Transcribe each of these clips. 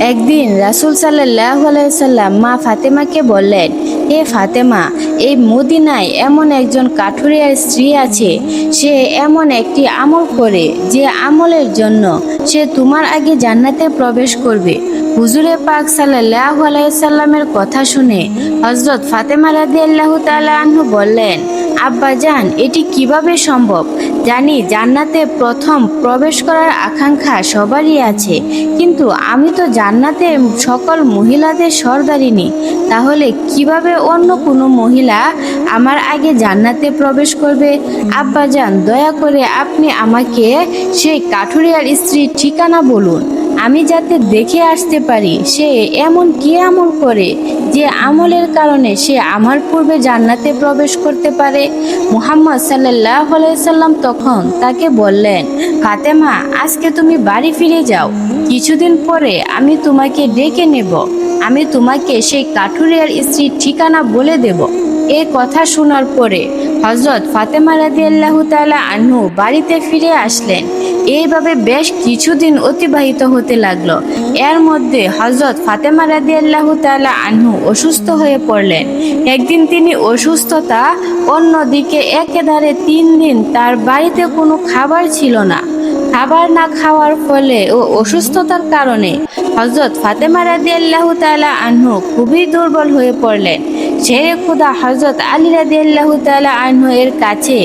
একদিন রাসুল সাল্লাহ আলাইসাল্লাম মা ফাতেমাকে বললেন এ ফাতেমা, এই মদিনায় এমন একজন কাঠুরিয়ার স্ত্রী আছে, সে এমন একটি আমল করে যে আমলের জন্য সে তোমার আগে জান্নাতে প্রবেশ করবে। হুজুরে পাক সাল্লাহ আলাইসাল্লামের কথা শুনে হজরত ফাতেমা রাদি আল্লাহ আনহু বললেন, আব্বা জান, এটি কীভাবে সম্ভব? জানি জান্নাতে প্রথম প্রবেশ করার আকাঙ্ক্ষা সবারই আছে, কিন্তু আমি তো জান্নাতে সকল মহিলাদের সর্দারিনী। তাহলে কীভাবে অন্য কোনো মহিলা আমার আগে জান্নাতে প্রবেশ করবে? আব্বা জান দয়া করে আপনি আমাকে সেই কাঠুরিয়ার স্ত্রীর ঠিকানা বলুন। আমি যাতে দেখে আসতে পারি সে এমন কি আমল করে যে আমলের কারণে সে আমার পূর্বে জান্নাতে প্রবেশ করতে পারে? মুহাম্মদ সাল্লাহ সাল্লাম তখন তাকে বললেন, ফাতেমা, আজকে তুমি বাড়ি ফিরে যাও। কিছুদিন পরে আমি তোমাকে ডেকে নেব। আমি তোমাকে সেই কাঠুরিয়ার স্ত্রীর ঠিকানা বলে দেব। এই কথা শোনার পরে হজরত ফাতেমা রাদি আল্লাহ তালা আনহু বাড়িতে ফিরে আসলেন। এইভাবে বেশ কিছুদিন অতিবাহিত হতে লাগল। এর মধ্যে হজরত ফাতেমা রাদি আল্লাহ তালা আনহু অসুস্থ হয়ে পড়লেন। একদিন তিনি অসুস্থতা অন্যদিকে একেধারে তিন দিন তার বাড়িতে কোনো খাবার ছিল না। খাবার না খাওয়ার ফলে ও অসুস্থতার কারণে হজরত ফাতেমা রাদি আল্লাহ তালা আনহু খুবই দুর্বল হয়ে পড়লেন। শেরে খুদা হজরত আলী রাদি আল্লাহ তালা আনহু এর কাছে,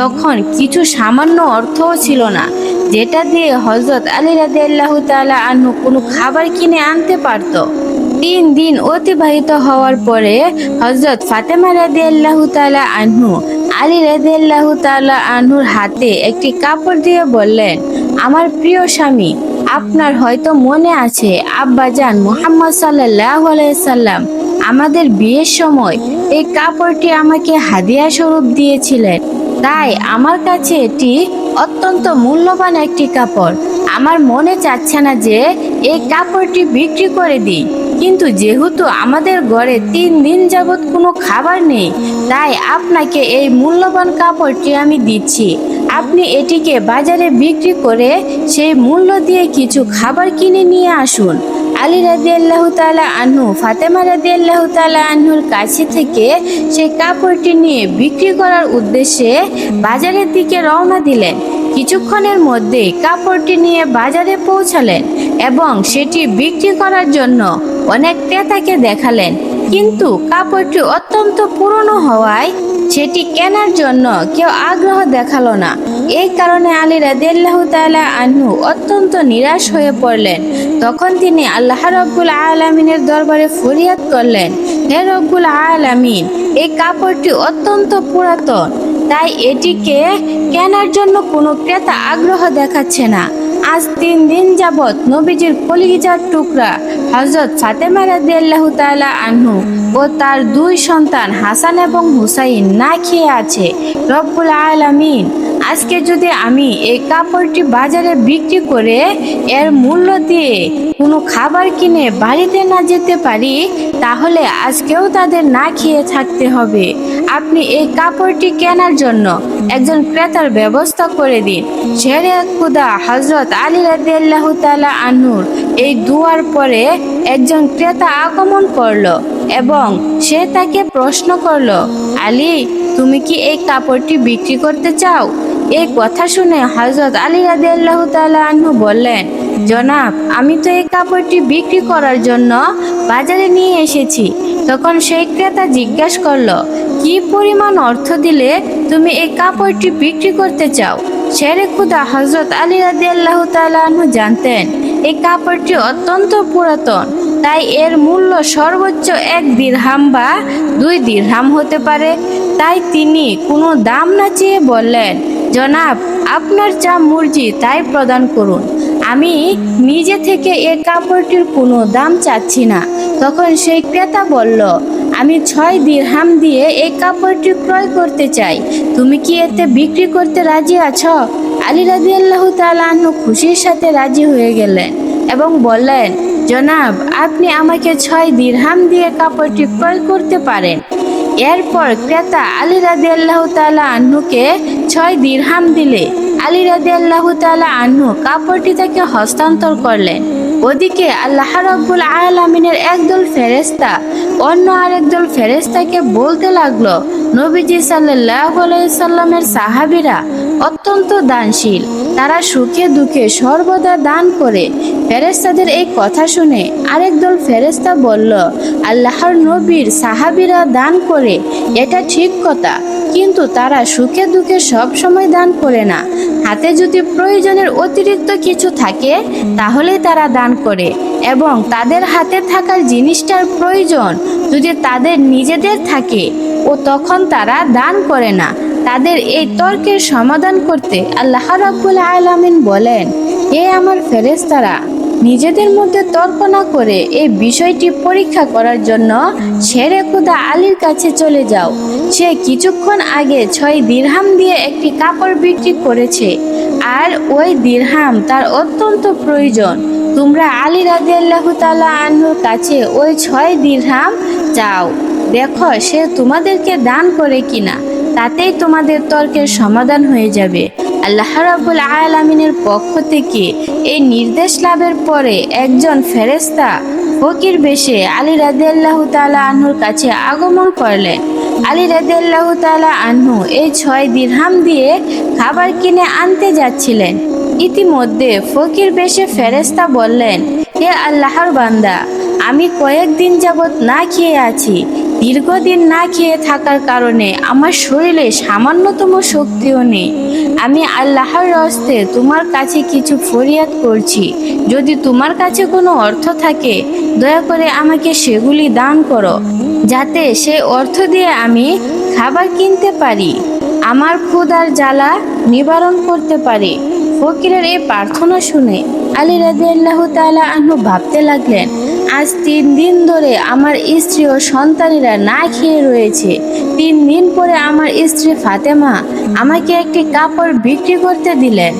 তখন কিছু সামান্য অর্থও ছিল না, যেটা দিয়ে হজরত আলী রাদি আল্লাহ তালা আনহু কোনো খাবার কিনে আনতে পারতো। তিন দিন অতিবাহিত হওয়ার পরে হজরত ফাতেমা রাদি আল্লাহ তালা আনহু আলী রাদি আল্লাহ তালা আনহুর হাতে একটি কাপড় দিয়ে বললেন, আমার প্রিয় স্বামী আপনার হয়তো মনে আছে আব্বা যান মোহাম্মদ সাল্লাহ সাল্লাম আমাদের বিয়ের সময় এই কাপড়টি আমাকে হাদিয়া স্বরূপ দিয়েছিলেন। তাই আমার কাছে এটি অত্যন্ত মূল্যবান একটি কাপড়। আমার মনে চাচ্ছে না যে এই কাপড়টি বিক্রি করে দিই। কিন্তু যেহেতু আমাদের ঘরে তিন দিন যাবৎ কোনো খাবার নেই, তাই আপনাকে এই মূল্যবান কাপড়টি আমি দিচ্ছি। আপনি এটিকে বাজারে বিক্রি করে সেই মূল্য দিয়ে কিছু খাবার কিনে নিয়ে আসুন। আলী রাজি আল্লাহ তালা আনহু, ফাতেমা রাজি আল্লাহ তালা আনহুর কাছে থেকে সেই কাপড়টি নিয়ে বিক্রি করার উদ্দেশ্যে বাজারের দিকে রওনা দিলেন। কিছুক্ষণের মধ্যে কাপড়টি নিয়ে বাজারে পৌঁছালেন এবং সেটি বিক্রি করার জন্য অনেক ক্রেতাকে দেখালেন। কিন্তু কাপড়টি অত্যন্ত পুরনো হওয়ায় সেটি কেনার জন্য কেউ আগ্রহ দেখাল না। এই কারণে আলী রাদিয়াল্লাহু তাআলা আনহু অত্যন্ত নিরাশ হয়ে পড়লেন। তখন তিনি আল্লাহ রব্বুল আলামিনের দরবারে ফরিয়াদ করলেন, হে রব্বুল আলামিন, এই কাপড়টি অত্যন্ত পুরাতন, তাই এটিকে কেনার জন্য কোনো ক্রেতা আগ্রহ দেখাচ্ছে না। আজ তিন দিন যাবৎ নবীজির কলিজার টুকরা হজরত ফাতেমা রাদিয়াল্লাহু তাআলা আনহু ও তার দুই সন্তান হাসান এবং হুসাইন না খেয়ে আছে। রব্বুল আলামিন, আজকে যদি আমি এই কাপড়টি বাজারে বিক্রি করে এর মূল্য দিয়ে কোনো খাবার কিনে বাড়িতে না যেতে পারি, তাহলে আজকেও তাদের না খেয়ে থাকতে হবে। আপনি এই কাপড়টি কেনার জন্য একজন ক্রেতার ব্যবস্থা করে দিন। শেরে খুদা হজরত আলী রাদিয়াল্লাহু তাআলা আনহুর এই দুয়ার পরে একজন ক্রেতা আগমন করল এবং সে তাকে প্রশ্ন করল, আলী, তুমি কি এই কাপড়টি বিক্রি করতে চাও? এই কথা শুনে হজরত আলী রাজি আল্লাহ আনহু বললেন, জনাব, আমি তো এই কাপড়টি বিক্রি করার জন্য বাজারে নিয়ে এসেছি। তখন সেই ক্রেতা জিজ্ঞাসা করল, কি পরিমাণ অর্থ দিলে তুমি এই কাপড়টি বিক্রি করতে চাও? শেরে খুদা হজরত আলী রাজি আল্লাহ আনহু জানতেন, এই কাপড়টি অত্যন্ত পুরাতন, তাই এর মূল্য সর্বোচ্চ এক দিরহাম বা দুই দিরহাম হতে পারে। তাই তিনি কোনো দাম না চেয়ে বললেন, জনাব, আপনার যা মর্জি তাই প্রদান করুন। আমি নিজে থেকে এ কাপড়টির কোনো দাম চাচ্ছি না। তখন সেই ক্রেতা বলল আমি ছয় দিরহাম দিয়ে এই কাপড়টি ক্রয় করতে চাই। তুমি কি এতে বিক্রি করতে রাজি আছো? আলী রাজি আল্লাহ তালু খুশির সাথে রাজি হয়ে গেলেন এবং বললেন, জনাব, আপনি আমাকে ছয় দিরহাম দিয়ে কাপড়টি ক্রয় করতে পারেন। এরপর ক্রেতা আলী রাদি আল্লাহ তালা আহ্নুকে ছয় দিরহাম দিলে। আলী রাদি আল্লাহ তালা আহ্নু কাপড়টি তাকে হস্তান্তর করলেন। ওদিকে আল্লাহ রব্বুল আলামিনের একদল ফেরেস্তা অন্য আরেকদল ফেরেস্তাকে বলতে লাগল, নবীজি সাল্লাহ সাল্লামের সাহাবিরা অত্যন্ত দানশীল, তারা সুখে দুঃখে সর্বদা দান করে। ফেরেস্তাদের এই কথা শুনে আরেক দল ফেরেস্তা বলল, আল্লাহর নবীর সাহাবিরা দান করে, এটা ঠিক কথা। কিন্তু তারা সুখে দুঃখে সব সময় দান করে না। হাতে যদি প্রয়োজনের অতিরিক্ত কিছু থাকে, তাহলে তারা দান করে। এবং তাদের হাতে থাকার জিনিসটার প্রয়োজন যদি তাদের নিজেদের থাকে, ও তখন তারা দান করে না। তাদের এই তর্কের সমাধান করতে আল্লাহ রাব্বুল আলামিন বলেন, হে আমার ফেরেশতারা নিজেদের মধ্যে তর্ক না করে এই বিষয়টি পরীক্ষা করার জন্য ছেড়ে খুদা আলীর কাছে চলে যাও। সে কিছুক্ষণ আগে ছয় দিরহাম দিয়ে একটি কাপড় বিক্রি করেছে। আর ওই দিরহাম তার অত্যন্ত প্রয়োজন। তোমরা আলী রাজিয়াল্লাহু তাআলা আনহুর কাছে ওই ছয় দিরহাম চাও। দেখো, সে তোমাদেরকে দান করে কিনা, তাতেই তোমাদের তর্কের সমাধান হয়ে যাবে। আল্লাহ রাব্বুল আলামিনের পক্ষ থেকে এই নির্দেশ লাভের পরে একজন ফেরেশতা ফকির বেশে আলী রাদিয়াল্লাহু তালা আনহুর কাছে আগমন করলেন। আলী রাদিয়াল্লাহু তালা আনহু এই ছয় দিরহাম দিয়ে খাবার কিনে আনতে যাচ্ছিলেন। ইতিমধ্যে ফকির বেশে ফেরেশতা বললেন, হে আল্লাহর বান্দা আমি কয়েকদিন যাবৎ না খেয়ে আছি, দীর্ঘদিন না খেয়ে থাকার কারণে আমার শরীরে সামান্যতম শক্তিও নেই। আমি আল্লাহর রস্তে তোমার কাছে কিছু ফরিয়াদ করছি। যদি তোমার কাছে কোনো অর্থ থাকে, দয়া করে আমাকে সেগুলি দান করো, যাতে সে অর্থ দিয়ে আমি খাবার কিনতে পারি, আমার ক্ষুধার জ্বালা নিবারণ করতে পারি। ফকিরের এই প্রার্থনা শুনে আলী রাদিয়াল্লাহু তাআলা আনহু ভাবতে লাগলেন আজ তিন দিন ধরে আমার স্ত্রী ও সন্তানেরা না খেয়ে রয়েছে। তিন দিন পরে আমার স্ত্রী ফাতেমা আমাকে একটি কাপড় বিক্রি করতে দিলেন।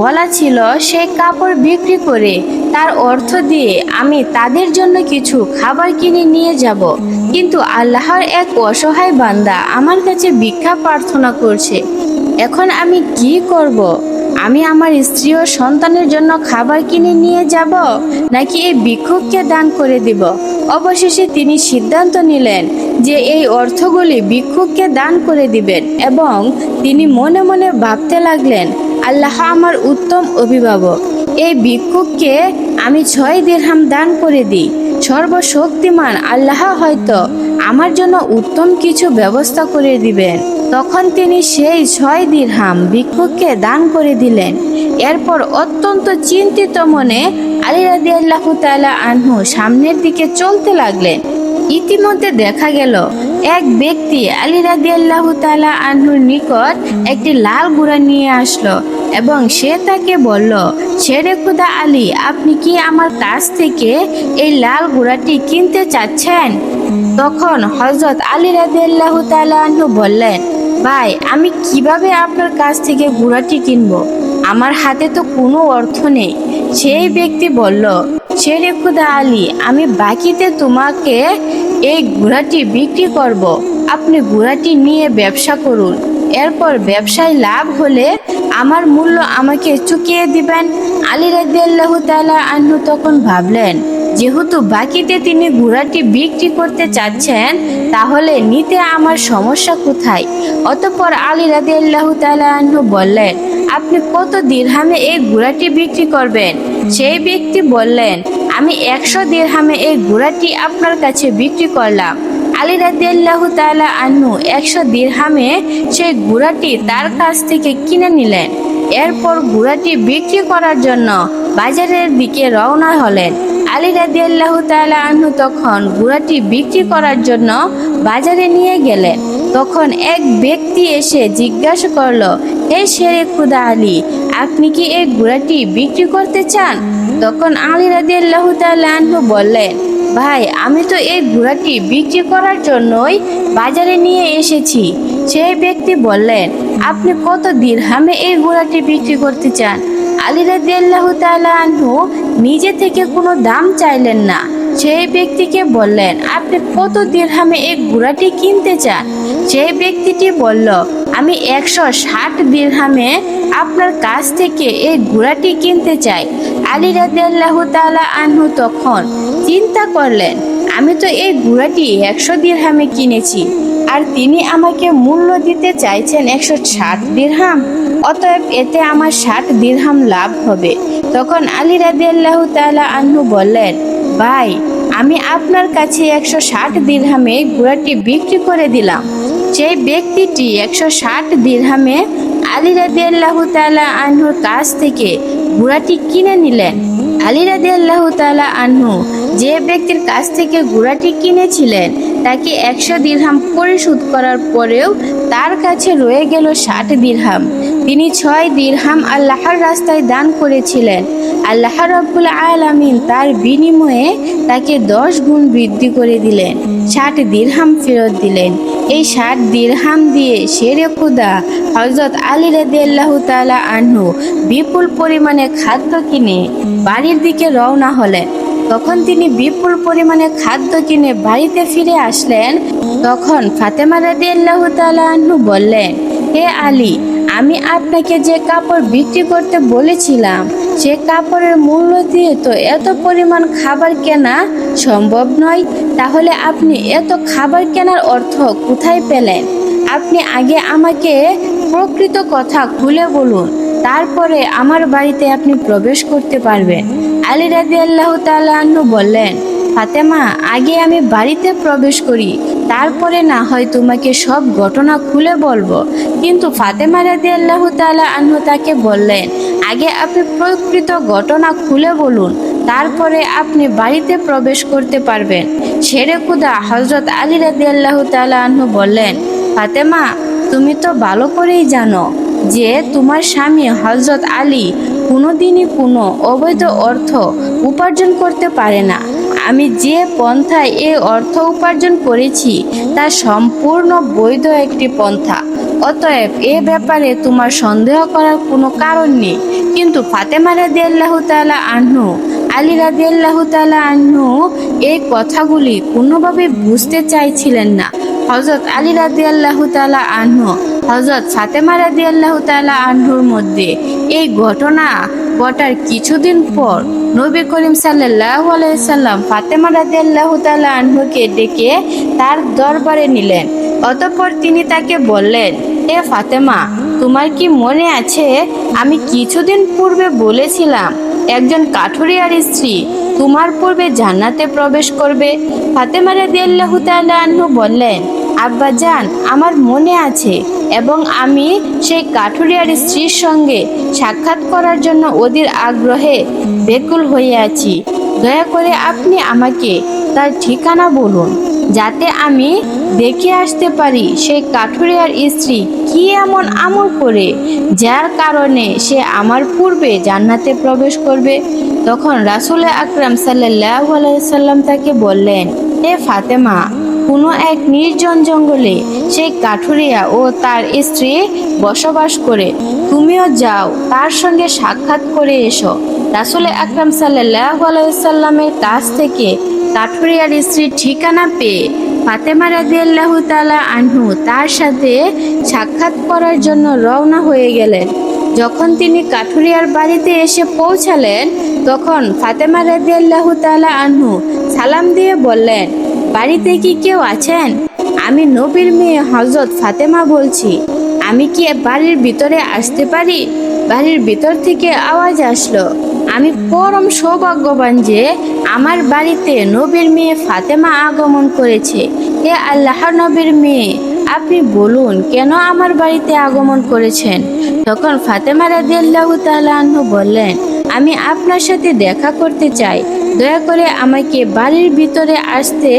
বলা ছিল সেই কাপড় বিক্রি করে তার অর্থ দিয়ে আমি তাদের জন্য কিছু খাবার কিনে নিয়ে যাব। কিন্তু আল্লাহর এক অসহায় বান্দা আমার কাছে ভিক্ষা প্রার্থনা করছে। এখন আমি কি করব? আমি আমার স্ত্রী ও সন্তানের জন্য খাবার কিনে নিয়ে যাব নাকি এই ভিক্ষুককে দান করে দিব? অবশেষে তিনি সিদ্ধান্ত নিলেন যে এই অর্থগুলি ভিক্ষুককে দান করে দিবেন এবং তিনি মনে মনে ভাবতে লাগলেন, আল্লাহ আমার উত্তম অভিভাবক। এই ভিক্ষুককে আমি ছয় দিরহাম দান করে দিই। সর্বশক্তিমান আল্লাহ হয়তো আমার জন্য উত্তম কিছু ব্যবস্থা করে দিবেন। তখন তিনি সেই ছয় দিরহাম ভিক্ষুককে দান করে দিলেন। এরপর অত্যন্ত চিন্তিত মনে আলী রাদি আল্লাহ তালা আনহু সামনের দিকে চলতে লাগলেন। ইতিমধ্যে দেখা গেল, এক ব্যক্তি আলী রাদি আল্লাহ তালা আনহুর নিকট একটি লাল গুড়া নিয়ে আসলো। এবং সে তাকে বলল, ছেড়ে খুদা আলী, আপনি কি আমার কাছ থেকে এই লাল ঘোড়াটি কিনতে চাচ্ছেন? তখন হজরত আলী আল্লাহ আনহু বললেন, ভাই, আমি কীভাবে আপনার কাছ থেকে ঘোড়াটি কিনবো? আমার হাতে তো কোনো অর্থ নেই। সেই ব্যক্তি বলল, ছেড়ে খুদা আলী, আমি বাকিতে তোমাকে এই ঘোড়াটি বিক্রি করব। আপনি ঘোড়াটি নিয়ে ব্যবসা করুন। এরপর ব্যবসায় লাভ হলে আমার মূল্য আমাকে চুকিয়ে দিবেন। আলী রাদিয়াল্লাহু তালা আনহু তখন ভাবলেন, যেহেতু বাকিতে তিনি ঘোড়াটি বিক্রি করতে চাচ্ছেন, তাহলে নিতে আমার সমস্যা কোথায়? অতঃপর আলী রাদিয়াল্লাহু তাআলা আনহু বললেন, আপনি কত দিরহামে এই ঘোড়াটি বিক্রি করবেন? সেই ব্যক্তি বললেন, আমি একশো দিরহামে এই ঘোড়াটি আপনার কাছে বিক্রি করলাম। আলী রাদিয়াল্লাহু তাআলা আনু একশো দিরহামে সেই ঘোড়াটি তার কাছ থেকে কিনে নিলেন। এরপর ঘোড়াটি বিক্রি করার জন্য বাজারের দিকে রওনা হলেন। আলী রাদিয়াল্লাহু তাআলা আনহু তখন ঘোড়াটি বিক্রি করার জন্য বাজারে নিয়ে গেলেন। তখন এক ব্যক্তি এসে জিজ্ঞাসা করল, হে শেরে খুদা আলী, আপনি কি এই ঘোড়াটি বিক্রি করতে চান? তখন আলী রাদিয়াল্লাহু তাআলা আনহু বললেন ভাই, আমি তো এই ঘোড়াটি বিক্রি করার জন্যই বাজারে নিয়ে এসেছি। সেই ব্যক্তি বললেন, আপনি কত দিরহামে এই ঘোড়াটি বিক্রি করতে চান? আলী রাদিয়াল্লাহু নিজে থেকে কোনো দাম চাইলেন না। সেই ব্যক্তিকে বললেন, আপনি কত দিরহামে এই ঘোড়াটি কিনতে চান? সেই ব্যক্তিটি বলল, আমি একশো ষাট দিরহামে আপনার কাছ থেকে এই ঘোড়াটি কিনতে চাই। আলী রাদিয়াল্লাহু তালা আনহু তখন চিন্তা করলেন, আমি তো এই ঘোড়াটি একশো দিরহামে কিনেছি, আর তিনি আমাকে মূল্য দিতে চাইছেন একশো ষাট দিরহাম, অতএব এতে আমার ষাট দিরহাম লাভ হবে। তখন আলী রাদিয়াল্লাহু তালা আনহু বললেন, ভাই, আমি আপনার কাছে একশো ষাট দিরহামে ঘোড়াটি বিক্রি করে দিলাম। সেই ব্যক্তিটি একশো ষাট দিরহামে আলী রাদি আল্লাহ তালা আনহুর কাছ থেকে ঘোড়াটি কিনে নিলেন। আলী রাদি আল্লাহ তালা আনহু যে ব্যক্তির কাছ থেকে ঘোড়াটি কিনেছিলেন, তাকে একশো দিরহাম পরিশোধ করার পরেও তার কাছে রয়ে গেল ষাট দিরহাম। তিনি ছয় দিরহাম আল্লাহর রাস্তায় দান করেছিলেন। আল্লাহ রব্বুল আলামিন তার বিনিময়ে তাকে দশ গুণ বৃদ্ধি করে দিলেন, ষাট দিরহাম ফেরত দিলেন। এই ষাট দিরহাম দিয়ে শেরে খুদা হজরত আলী রাদিয়াল্লাহু তাআলা আনহু বিপুল পরিমাণে খাদ্য কিনে বাড়ির দিকে রওনা হলেন। তখন তিনি বিপুল পরিমাণে খাদ্য কিনে বাড়িতে ফিরে আসলেন। তখন ফাতেমা রাদিয়াল্লাহু তাআলা আনহু বললেন, হে আলী, আমি আপনাকে যে কাপড় বিক্রি করতে বলেছিলাম, সে কাপড়ের মূল্য দিয়ে তো এত পরিমাণ খাবার কেনা সম্ভব নয়। তাহলে আপনি এত খাবার কেনার অর্থ কোথায় পেলেন? আপনি আগে আমাকে প্রকৃত কথা খুলে বলুন, তারপরে আমার বাড়িতে আপনি প্রবেশ করতে পারবেন। আলী রাজি আল্লাহ তালু বললেন, ফাতেমা, আগে আমি বাড়িতে প্রবেশ করি, তারপরে না হয় তোমাকে সব ঘটনা খুলে বলব। কিন্তু ফাতেমা রাজি আল্লাহ তালা আনহু তাকে বললেন, আগে আপনি প্রকৃত ঘটনা খুলে বলুন, তারপরে আপনি বাড়িতে প্রবেশ করতে পারবেন। শেরে খুদা হজরত আলী রাজি আল্লাহ তালা আনহু বললেন, ফাতেমা, তুমি তো ভালো করেই জানো যে তোমার স্বামী হজরত আলী কোনোদিনই কোনো অবৈধ অর্থ উপার্জন করতে পারে না। আমি যে পন্থায় এই অর্থ উপার্জন করেছি, তা সম্পূর্ণ বৈধ একটি পন্থা। অতএব এ ব্যাপারে তোমার সন্দেহ করার কোনো কারণ নেই। কিন্তু ফাতেমা রাদি আল্লাহ তালা আহ্নু আলী রাদি আল্লাহ তালা আহ্নু এই কথাগুলি কোনোভাবে বুঝতে চাইছিলেন না। হজরত আলী রাদি আল্লাহ তালা আহ্ন হজরত ফাতেমা রাদি আল্লাহ তালা আহ্নুর মধ্যে এই ঘটনা ঘটার কিছুদিন পর নবী করিম সাল্লাহ আলাইসাল্লাম ফাতেমা রাদি আল্লাহ তালা আহ্নকে ডেকে তার দরবারে নিলেন। অতঃপর তিনি তাকে বললেন, এ ফাতেমা, তোমার কি মনে আছে? আমি কিছুদিন পূর্বে বলেছিলাম, একজন কাঠুরিয়ার স্ত্রী তোমার পূর্বে জান্নাতে প্রবেশ করবে। ফাতেমা রাদিয়াল্লাহু তাআলা আনহু বললেন আব্বা জান আমার মনে আছে এবং আমি সেই কাঠুরিয়ার স্ত্রীর সঙ্গে সাক্ষাৎ করার জন্য ওদের আগ্রহে বেকুল হয়ে আছি। দয়া করে আপনি আমাকে তার ঠিকানা বলুন, যাতে আমি দেখে আসতে পারি সেই কাঠুরিয়ার স্ত্রী কি এমন আমল করে, যার কারণে সে আমার পূর্বে জান্নাতে প্রবেশ করবে। তখন রাসুল আকরাম সাল্লাহ আলাইসাল্লাম তাকে বললেন এ ফাতেমা কোনো এক নির্জন জঙ্গলে সেই কাঠুরিয়া ও তার স্ত্রী বসবাস করে। তুমিও যাও, তার সঙ্গে সাক্ষাৎ করে এসো। রাসুল আকরাম সাল্লাহ আলাইসাল্লামের কাছ থেকে কাঠুরিয়ার স্ত্রীর ঠিকানা পেয়ে ফাতেমা রাদিয়াল্লাহু তাআলা আনহু তার সাথে সাক্ষাৎ করার জন্য রওনা হয়ে গেলেন। যখন তিনি কাঠুরিয়ার বাড়িতে এসে পৌঁছালেন, তখন ফাতেমা রাদিয়াল্লাহু তাআলা আনহু সালাম দিয়ে বললেন বাড়িতে কি কেউ আছেন? আমি নবীর মেয়ে হজরত ফাতেমা বলছি, আমি কি বাড়ির ভিতরে আসতে পারি? বাড়ির ভিতর থেকে আওয়াজ আসলো, আমি পরম সৌভাগ্যবান যে আমার বাড়িতে নবীর মেয়ে ফাতেমা আগমন করেছে। হে আল্লাহ নবীর মেয়ে, আপনি বলুন কেন আমার বাড়িতে আগমন করেছেন? তখন ফাতেমা রাদিয়াল্লাহু তাআলা আনহু বললেন, আমি আপনার সাথে দেখা করতে চাই। দয়া করে আমাকে বাড়ির ভিতরে আসতে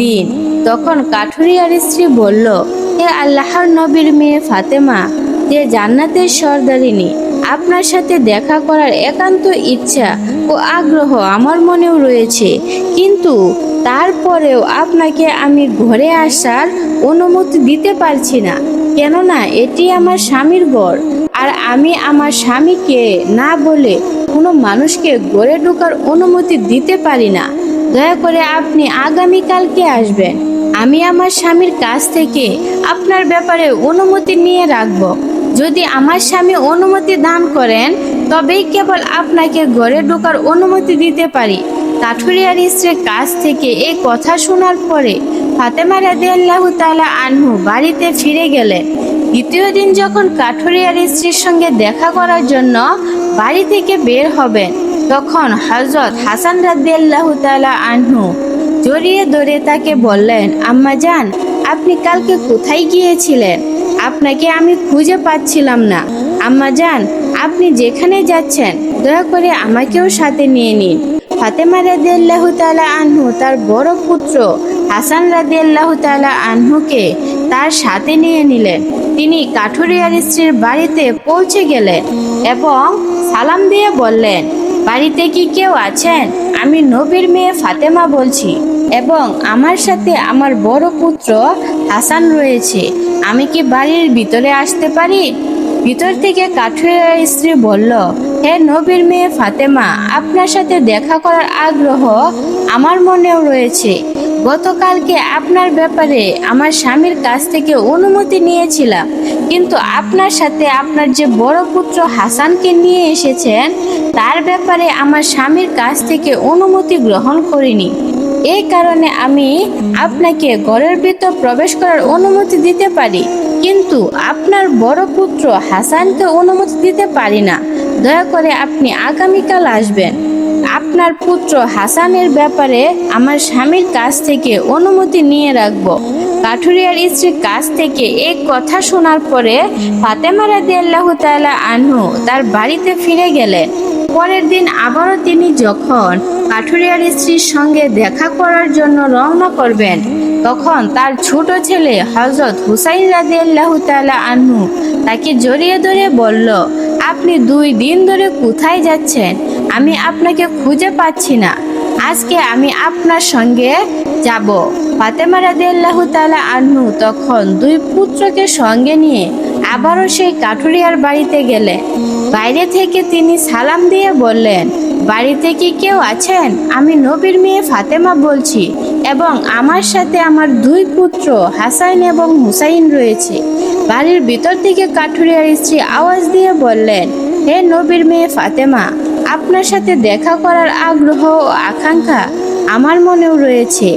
দিন। তখন কাঠুরিয়ার স্ত্রী বলল, হে আল্লাহর নবীর মেয়ে ফাতেমা, যে জান্নাতের সর্দারিনী, আপনার সাথে দেখা করার একান্ত ইচ্ছা ও আগ্রহ আমার মনেও রয়েছে। কিন্তু তারপরেও আপনাকে আমি ঘরে আসার অনুমতি দিতে পারছি না। কেননা এটি আমার স্বামীর ঘর। আর আমি আমার স্বামীকে না বলে কোনো মানুষকে গড়ে ঢোকার অনুমতি দিতে পারি না। দয়া করে আপনি আগামীকালকে আসবেন। আমি আমার স্বামীর কাছ থেকে আপনার ব্যাপারে অনুমতি নিয়ে রাখব। যদি আমার স্বামী অনুমতি দান করেন, তবেই কেবল আপনাকে ঘরে ঢোকার অনুমতি দিতে পারি। কাঠুরিয়ার স্ত্রীর কাছ থেকে এই কথা শোনার পরে ফাতেমা রাদিয়াল্লাহু তালা আনহু বাড়িতে ফিরে গেলেন। দ্বিতীয় দিন যখন কাঠুরিয়ার স্ত্রীর সঙ্গে দেখা করার জন্য বাড়ি থেকে বের হবেন, তখন হজরত হাসান রাদিয়াল্লাহু তাআলা আনহু জড়িয়ে ধরে তাকে বললেন, আম্মা যান আপনি কালকে কোথায় গিয়েছিলেন? আপনাকে আমি খুঁজে পাচ্ছিলাম না। আম্মা যান আপনি যেখানে যাচ্ছেন, দয়া করে আমাকেও সাথে নিয়ে নিন। ফাতেমা রাদিয়াল্লাহু তাআলা আনহু তার বড় পুত্র হাসান রাদিয়াল্লাহু তাআলা আনহুকে তার সাথে নিয়ে নিলেন তিনি কাঠুরিয়ার স্ত্রীর বাড়িতে পৌঁছে গেলেন এবং সালাম দিয়ে বললেন, বাড়িতে কি কেউ আছেন? আমি নবীর মেয়ে ফাতেমা বলছি এবং আমার সাথে আমার বড় পুত্র হাসান রয়েছে। আমি কি বাড়ির ভিতরে আসতে পারি? ভিতর থেকে কাঠুরিয়ার স্ত্রী বলল, হে নবীর মেয়ে ফাতেমা, আপনার সাথে দেখা করার আগ্রহ আমার মনেও রয়েছে। গতকালকে আপনার ব্যাপারে আমার স্বামীর কাছ থেকে অনুমতি নিয়েছিলাম। কিন্তু আপনার সাথে আপনার যে বড় পুত্র হাসানকে নিয়ে এসেছেন, তার ব্যাপারে আমার স্বামীর কাছ থেকে অনুমতি গ্রহণ করিনি। এই কারণে আমি আপনাকে ঘরের ভিতর প্রবেশ করার অনুমতি দিতে পারি, কিন্তু আপনার বড় পুত্র হাসানকে অনুমতি দিতে পারি না। দয়া করে আপনি আগামীকাল আসবেন। আপনার পুত্র হাসানের ব্যাপারে আমার স্বামীর কাছ থেকে অনুমতি নিয়ে রাখব। কাঠুরিয়ার স্ত্রীর কাছ থেকে এক কথা শোনার পরে ফাতেমা রাদিয়াল্লাহু তাআলা আনহু তার বাড়িতে ফিরে গেলেন। পরের দিন আবারও তিনি যখন কাঠুরিয়ার স্ত্রীর সঙ্গে দেখা করার জন্য রওনা করবেন, তখন তার ছোট ছেলে হজরত হুসাইন রাদিয়াল্লাহু তাআলা আনহু তাকে জড়িয়ে ধরে বলল, আপনি দুই দিন ধরে কোথায় যাচ্ছেন? আমি আপনাকে খুঁজে পাচ্ছি না। আজকে আমি আপনার সঙ্গে যাব। ফাতেমা রাদিয়াল্লাহু তাআলা আনহু তখন দুই পুত্রকে সঙ্গে নিয়ে আবারও সেই কাঠুরিয়ার বাড়িতে গেলেন। বাইরে থেকে তিনি সালাম দিয়ে বললেন, বাড়িতে কি কেউ আছেন? আমি নবীর মেয়ে ফাতেমা বলছি এবং আমার সাথে আমার দুই পুত্র হাসাইন এবং হুসাইন রয়েছে। বাড়ির ভিতর থেকে কাঠুরিয়ার স্ত্রী আওয়াজ দিয়ে বললেন, হে নবীর মেয়ে ফাতেমা আপনার সাথে দেখা করার আগ্রহ ও আকাঙ্ক্ষা আমার মনেও রয়েছে।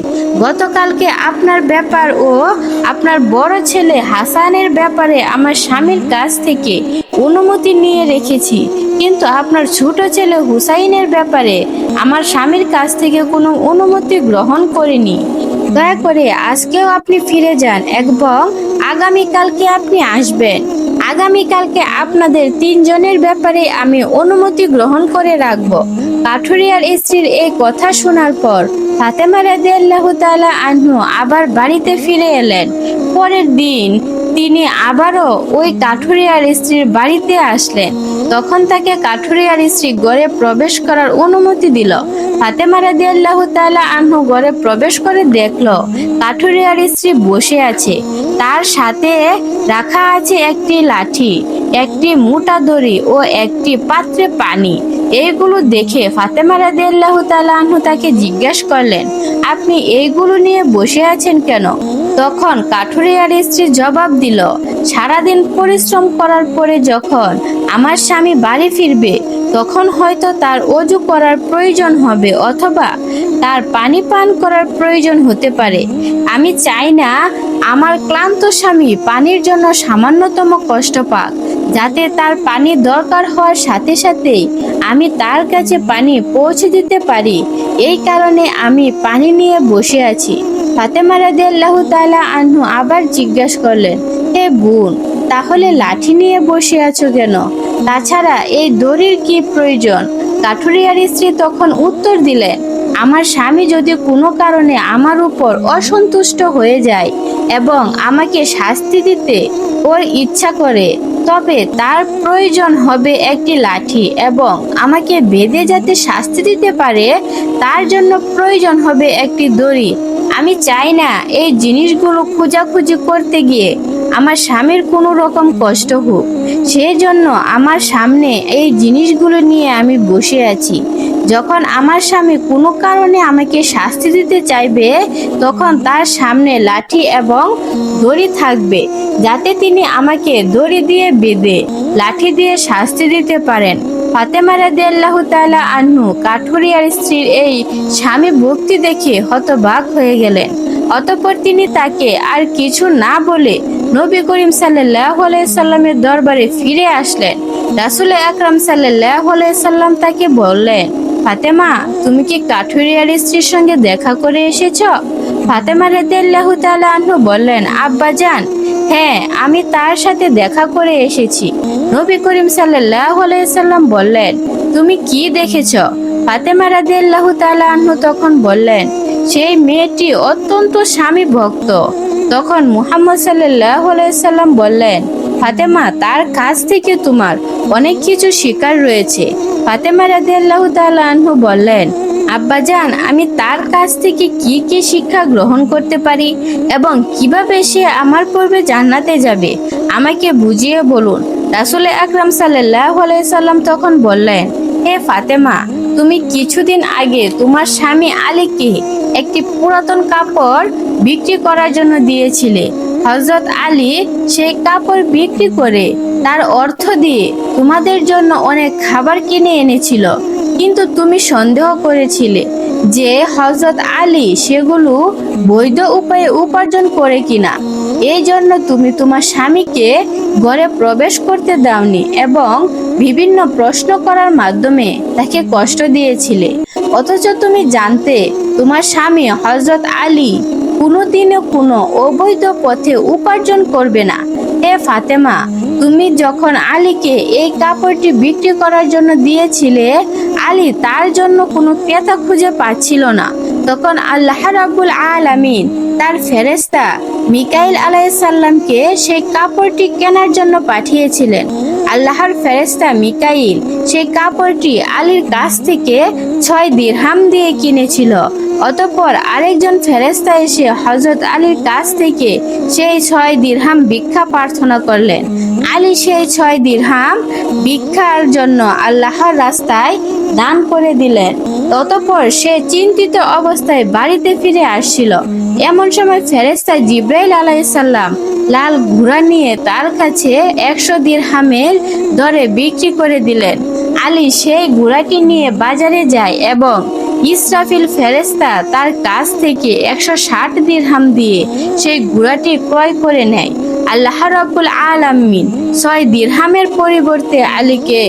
গতকালকে আপনার ব্যাপার ও আপনার বড় ছেলে হাসানের ব্যাপারে আমার স্বামীর কাছ থেকে অনুমতি নিয়ে রেখেছি। কিন্তু আপনার ছোট ছেলে হুসাইনের ব্যাপারে আমার স্বামীর কাছ থেকে কোনো অনুমতি গ্রহণ করিনি। দয়া করে আজকেও আপনি ফিরে যান এবং আগামীকালকে আপনি আসবেন। আগামীকালকে আপনাদের তিনজনের ব্যাপারে আমি অনুমতি গ্রহণ করে রাখব। কাঠুরিয়ার স্ত্রীর এই কথা শোনার পর ফাতেমা রাজিয়াল্লাহ তালা আনহু আবার বাড়িতে ফিরে এলেন। পরের দিন তিনি আবারও ওই কাঠুরিয়ার স্ত্রীর বাড়িতে আসলেন। তখন তাকে কাঠুরিয়ার স্ত্রী গড়ে প্রবেশ করার অনুমতি দিল। ফাতেমা রাদি আল্লাহ তালা আনহু গড়ে প্রবেশ করে দেখল, কাঠুরিয়ার স্ত্রী বসে আছে। তার সাথে রাখা আছে একটি লাঠি। একটি মোটা দড়ি ও একটি পাত্রে পানি। এইগুলো দেখে ফাতেমা রাদিয়াল্লাহু তাআলা আনহু তাকে জিজ্ঞেস করলেন, আপনি এইগুলো নিয়ে বসে আছেন কেন? তখন কাঠুরিয়ার স্ত্রী জবাব দিল, সারাদিন পরিশ্রম করার পরে যখন আমার স্বামী বাড়ি ফিরবে, তখন হয়তো তার অজু করার প্রয়োজন হবে অথবা তার পানি পান করার প্রয়োজন হতে পারে। আমি চাই না আমার ক্লান্ত স্বামী পানির জন্য সামান্যতম কষ্ট পাক, যাতে তার পানি দরকার হওয়ার সাথে সাথেই আমি তার কাছে পানি পৌঁছে দিতে পারি। এই কারণে আমি পানি নিয়ে বসে আছি। ফাতেমা রাদিয়াল্লাহু তালা আনহু আবার জিজ্ঞাসা করলেন, হে বোন, তাহলে লাঠি নিয়ে বসে আছো কেন? তাছাড়া এই দড়ির কি প্রয়োজন? কাঠুরিয়ার স্ত্রী তখন উত্তর দিলেন আমার স্বামী যদি কোনো কারণে আমার উপর অসন্তুষ্ট হয়ে যায় এবং আমাকে শাস্তি দিতে ওর ইচ্ছা করে, তবে তার প্রয়োজন হবে একটি লাঠি এবং আমাকে বেঁধে যাতে শাস্তি দিতে পারে, তার জন্য প্রয়োজন হবে একটি দড়ি। আমি চাই না এই জিনিসগুলো খোঁজাখুঁজি করতে গিয়ে আমার স্বামীর কোনো রকম কষ্ট হোক। সেই জন্য আমার সামনে এই জিনিসগুলো নিয়ে আমি বসে আছি। যখন আমার স্বামী কোনো কারণে আমাকে শাস্তি দিতে চাইবে, তখন তার সামনে লাঠি এবং দড়ি থাকবে, যাতে তিনি আমাকে দড়ি দিয়ে বেঁধে লাঠি দিয়ে শাস্তি দিতে পারেন। ফাতেমা রাদিয়াল্লাহু তাআলা আনহু কাঠুরিয়ার স্ত্রীর এই স্বামী ভক্তি দেখে হতবাক হয়ে গেলেন। অতঃপর তিনি তাকে আর কিছু না বলে নবী করিম আলাইহি সাল্লামের দরবারে ফিরে আসলেন। রাসুল আকরাম আলাইহি সাল্লাম তাকে বললেন, ফাতেমা, তুমি কি কাঠুরিয়ার স্ত্রীর সঙ্গে দেখা করে এসেছ? ফাতেমা রাদিয়াল্লাহু তাআলা বললেন, আব্বাজান হ্যাঁ আমি তার সাথে দেখা করে এসেছি। নবী করিম সাল্লাম বললেন, তুমি কি দেখেছ? ফাতেমা রাদিয়াল্লাহু তাআলা তখন বললেন, সেই মেয়েটি অত্যন্ত স্বামী ভক্ত। তখন মুহাম্মদ আলাইহি সাল্লাম বললেন, ফাতেমা, তার কাছ থেকে তোমার অনেক কিছু শিকার রয়েছে। ফাতেমা রাদিয়াল্লাহু তাআলা বললেন আব্বাজান, আমি তার কাছ থেকে কি কি শিক্ষা গ্রহণ করতে পারি এবং কীভাবে সে আমার পূর্বে জান্নাতে যাবে? আমাকে বুঝিয়ে বলুন। রাসুল আকরাম সাল্লাম তখন বললেন, হে ফাতেমা, তুমি কিছুদিন আগে তোমার স্বামী আলীকে একটি পুরাতন কাপড় বিক্রি করার জন্য দিয়েছিলে। হজরত আলী সেই কাপড় বিক্রি করে তার অর্থ দিয়ে তোমাদের জন্য অনেক খাবার কিনে এনেছিল। কিন্তু তুমি সন্দেহ করেছিলে যে হজরত আলী সেগুলো বৈধ উপায়ে উপার্জন করে কিনা। এই জন্য তুমি তোমার স্বামীকে ঘরে প্রবেশ করতে দাওনি এবং বিভিন্ন প্রশ্ন করার মাধ্যমে তাকে কষ্ট দিয়েছিলে। অথচ তুমি জানতে তোমার স্বামী হজরত আলী কোনোদিনও কোনো অবৈধ পথে উপার্জন করবে না। হে ফাতেমা, তুমি যখন আলীকে এই কাপড়টি বিক্রি করার জন্য দিয়েছিলে, আলী তার জন্য কোনো ক্রেতা খুঁজে পাচ্ছিল না। তখন আল্লাহ রাবুল আলামিন তার ফেরেস্তা মিকাইল আলাইসাল্লামকে সেই কাপড়টি কেনার জন্য পাঠিয়েছিলেন। আল্লাহর ফেরেস্তা মিকাইল। সেই কাপড়টি আলীর কাছ থেকে ছয় দিরহাম দিয়ে কিনেছিল। অতঃপর আরেকজন ফেরেস্তা এসে হজরত আলীর কাছ থেকে সেই ছয় দিরহাম ভিক্ষা প্রার্থনা করলেন। আলী সেই ছয় দিরহাম ভিক্ষার জন্য আল্লাহর রাস্তায় দান করে দিলেন। ততপর সে চিন্তিত অবস্থায় বাড়িতে ফিরে আসছিল এমন সময় ফেরেস্তা জিব্রাইল আলাইসাল্লাম লাল ঘোড়া নিয়ে তার কাছে একশো দিরহামের দরে বিক্রি করে দিলেন। আলী সেই ঘোড়াটি নিয়ে বাজারে যায় এবং ইসরাফিল ফেরেস্তা তার কাছ থেকে একশো ষাট দিরহাম দিয়ে সেই ঘোড়াটি ক্রয় করে নেয়। আল্লাহ রব্বুল আলামিন ছয় দিরহামের পরিবর্তে আলীকে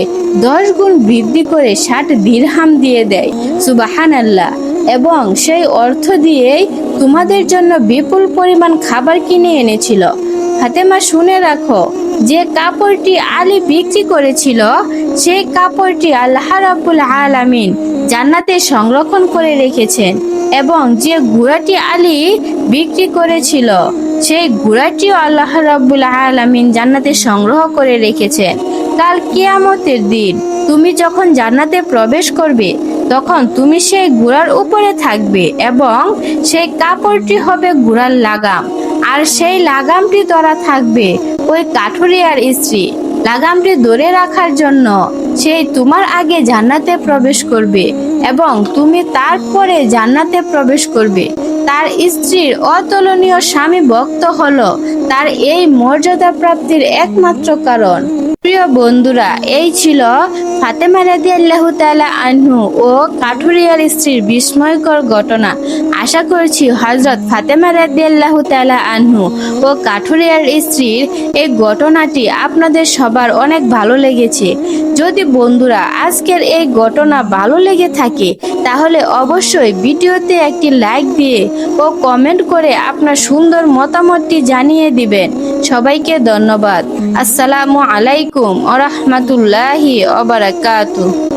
দশ গুণ বৃদ্ধি করে ষাট দিরহাম দিয়ে দেয় সুবাহান আল্লাহ এবং সেই অর্থ দিয়েই তোমাদের জন্য বিপুল পরিমাণ খাবার কিনে এনেছিল। ফাতেমা শুনে রাখো যে কাপড়টি আলী বিক্রি করেছিল, সেই কাপড়টি আল্লাহ রাব্বুল আলামিন জান্নাতে সংরক্ষণ করে রেখেছেন এবং যে ঘোড়াটি আলী বিক্রি করেছিল, সেই ঘোড়াটিও আল্লাহ রাব্বুল আলামিন জান্নাতে সংগ্রহ করে রেখেছেন। কাল কিয়ামতের দিন তুমি যখন জান্নাতে প্রবেশ করবে তখন তুমি সেই ঘোড়ার উপরে থাকবে এবং সেই কাপড়টি হবে ঘোড়ার লাগাম, আর সেই লাগামটি ধরা থাকবে ওই কাঠুরিয়ার স্ত্রী। লাগামটি ধরে রাখার জন্য সেই তোমার আগে জান্নাতে প্রবেশ করবে এবং তুমি তারপরে জান্নাতে প্রবেশ করবে। তার স্ত্রীর অতুলনীয় স্বামী ভক্ত হলো তার এই মর্যাদা প্রাপ্তির একমাত্র কারণ। প্রিয় বন্ধুরা, এই ছিল ফাতেমা রাদি আল্লাহ তালা আনহু ও কাঠুরিয়ার স্ত্রীর বিস্ময়কর ঘটনা। আশা করছি হজরত ফাতেমা রাদি আল্লাহ তালা আনহু ও কাঠুরিয়ার স্ত্রীর এই ঘটনাটি আপনাদের সবার অনেক ভালো লেগেছে। যদি বন্ধুরা আজকের এই ঘটনা ভালো লেগে থাকে, তাহলে অবশ্যই ভিডিওতে একটি লাইক দিয়ে ও কমেন্ট করে আপনার সুন্দর মতামতটি জানিয়ে দিবেন। সবাইকে ধন্যবাদ। আসসালামু আলাইকুম। আ রহমতুল্লাহি অবরাকাতু